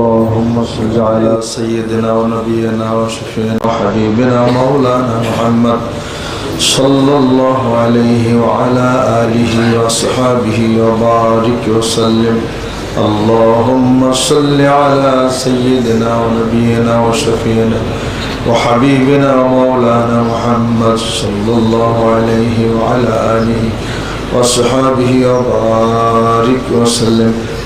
اللهم صل على سيدنا ونبينا وشفينا وحبيبنا مولانا محمد صلى الله عليه وعلى آله وصحابه وبارك وسلم اللهم صل على سيدنا ونبينا وشفينا وحبيبنا مولانا محمد صلى الله عليه وعلى آله وصحابه وبارك وسلم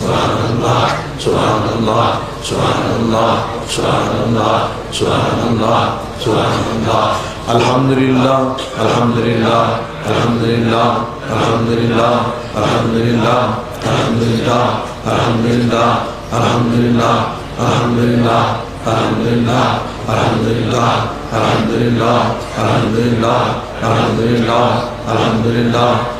subhanallah, subhanallah, subhanallah, subhanallah, subhanallah, subhanallah. Alhamdulillah, alhamdulillah, alhamdulillah, alhamdulillah, alhamdulillah, alhamdulillah, alhamdulillah, alhamdulillah, alhamdulillah, alhamdulillah, alhamdulillah, alhamdulillah, alhamdulillah, alhamdulillah, alhamdulillah.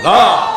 Huh?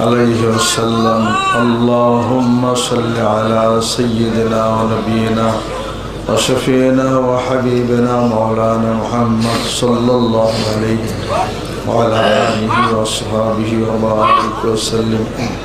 عليه وسلم اللهم صل على سيدنا ونبينا وشفينا وحبيبنا مولانا محمد صلى الله عليه وعلى آله وصحبه وبارك وسلم